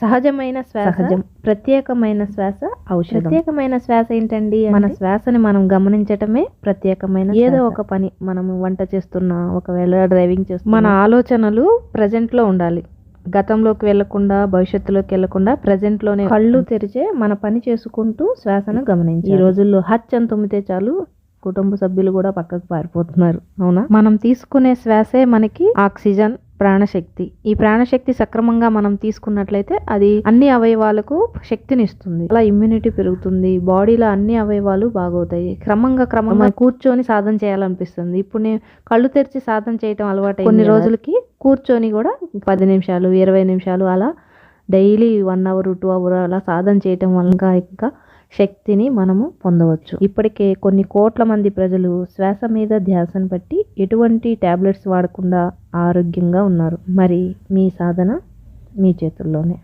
సహజమైన శ్వాస. ప్రత్యేకమైన శ్వాస ఔషధం. ప్రత్యేకమైన శ్వాస ఏంటండి మన శ్వాసని మనం గమనించటమే ప్రత్యేకమైన ఏదో. ఒక పని మనము వంట చేస్తున్నా ఒకవేళ డ్రైవింగ్ చేస్తున్నా. మన ఆలోచనలు present లో ఉండాలి. గతంలోకి వెళ్ళకుండా భవిష్యత్తులోకి వెళ్ళకుండా present లోనే కళ్ళు తెరిచే మన పని చేసుకుంటూ శ్వాసను గమనించి ఈ రోజుల్లో అని తుమ్మితే చాలు కుటుంబ సభ్యులు కూడా పక్కకు పారిపోతున్నారు. అవునా? మనం తీసుకునే శ్వాసే మనకి ఆక్సిజన్ ప్రాణశక్తి. ఈ ప్రాణశక్తి సక్రమంగా మనం తీసుకున్నట్లయితే అది అన్ని అవయవాలకు శక్తిని ఇస్తుంది అలా ఇమ్యూనిటీ పెరుగుతుంది. బాడీలో అన్ని అవయవాలు బాగవుతాయి. క్రమంగా క్రమంగా కూర్చొని సాధన చేయాలనిపిస్తుంది. ఇప్పుడు నేను కళ్ళు తెరిచి సాధన చేయటం అలవాటు కొన్ని రోజులకి కూర్చొని కూడా పది నిమిషాలు ఇరవై నిమిషాలు అలా daily one hour two hour అలా సాధన చేయటం వల్ల ఇంకా ఇంకా శక్తిని మనము పొందవచ్చు. ఇప్పటికే కొన్ని కోట్ల మంది ప్రజలు శ్వాస మీద ధ్యాసను బట్టి ఎటువంటి టాబ్లెట్స్ వాడకుండా ఆరోగ్యంగా ఉన్నారు. మరి మీ సాధన మీ చేతుల్లోనే.